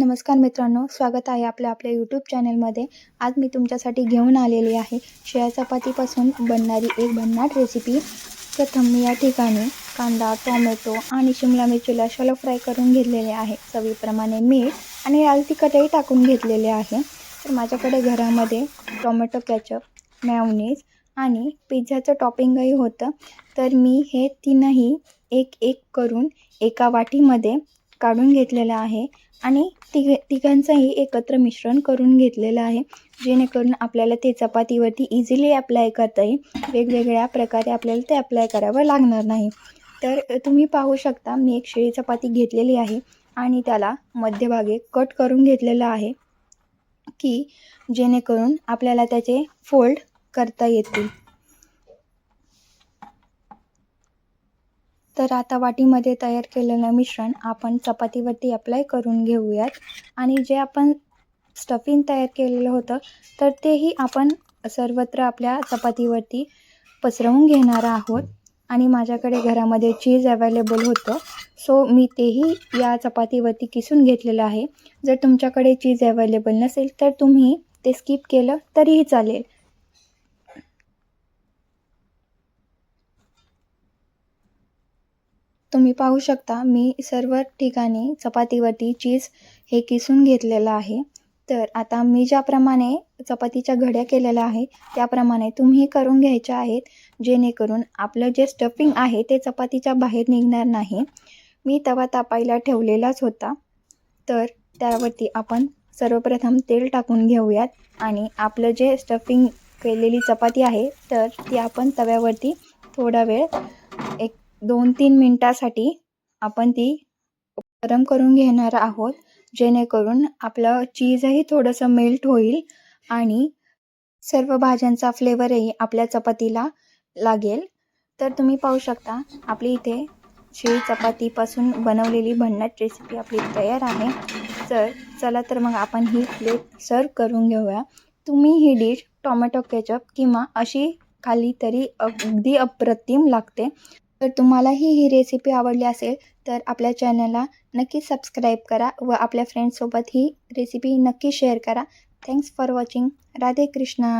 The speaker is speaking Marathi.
नमस्कार मित्रांनो स्वागत आहे आपल्या आपल्या यूट्यूब चॅनलमध्ये आज मी तुमच्यासाठी घेऊन आलेली आहे शिळ्या चपातीपासून बनणारी एक भन्नाट रेसिपी प्रथम मी या ठिकाणी कांदा टोमॅटो आणि शिमला मिरचीला शॉलो फ्राय करून घेतलेले आहे. चवीप्रमाणे मीठ आणि लाल तिखटही टाकून घेतलेले आहे. तर माझ्याकडे घरामध्ये टोमॅटो कॅचअप मॅवनीज आणि पिझ्झाचं टॉपिंगही होतं. तर मी हे तीनही एक एक करून एका वाटीमध्ये काढून घेतलेलं आहे आणि तिघ तिघांचंही एकत्र मिश्रण करून घेतलेलं आहे. जेणेकरून आपल्याला ते चपातीवरती इझिली अप्लाय करता येईल. वेगवेगळ्या प्रकारे आपल्याला ते अप्लाय करावं लागणार नाही. तर तुम्ही पाहू शकता मी एक शिळी चपाती घेतलेली आहे आणि त्याला मध्यभागी कट करून घेतलेलं आहे की जेणेकरून आपल्याला त्याचे फोल्ड करता येतील. तर आता वाटीमध्ये तयार केलेलं मिश्रण आपण चपातीवरती अप्लाय करून घेऊयात. आणि जे आपण स्टफिंग तयार केलेलं होतं तर तेही आपण सर्वत्र आपल्या चपातीवरती पसरवून घेणार आहोत. आणि माझ्याकडे घरामध्ये चीज अवेलेबल होतं. सो मी तेही या चपातीवरती किसून घेतलेलं आहे. जर तुमच्याकडे चीज अवेलेबल नसेल तर तुम्ही ते स्किप केलं तरीही चालेल. तुम्ही पाहू शकता मी सर्व ठिकाणी चपातीवरती चीज हे किसून घेतलेलं आहे. तर आता मी ज्याप्रमाणे चपातीच्या घड्या केलेल्या आहेत त्याप्रमाणे तुम्ही करून घ्यायच्या आहेत जेणेकरून आपलं जे स्टफिंग आहे ते चपातीच्या बाहेर निघणार नाही. मी तवा तापायला ठेवलेलाच होता. तर त्यावरती आपण सर्वप्रथम तेल टाकून घेऊयात आणि आपलं जे स्टफिंग केलेली चपाती आहे तर ती आपण तव्यावरती थोडा वेळ दोन तीन मिनटासाठी आपण ती गरम करून घेणार आहोत. जेणेकरून आपलं चीजही थोडंसं मेल्ट होईल आणि सर्व भाज्यांचा फ्लेवरही आपल्या चपातीला लागेल. तर तुम्ही पाहू शकता आपली इथे शिळी चपातीपासून बनवलेली भन्नाट रेसिपी आपली तयार आहे. तर चला तर मग आपण ही प्लेट सर्व करून घेऊया. तुम्ही ही डिश टोमॅटो केचप किंवा अशी खाल्ली तरी अगदी अप्रतिम लागते. तर तुम्हालाही ही रेसिपी आवडली असेल तर आपल्या चॅनलला नक्की सबस्क्राईब करा व आपल्या फ्रेंड्ससोबत ही रेसिपी नक्की शेअर करा. Thanks for watching Radhe Krishna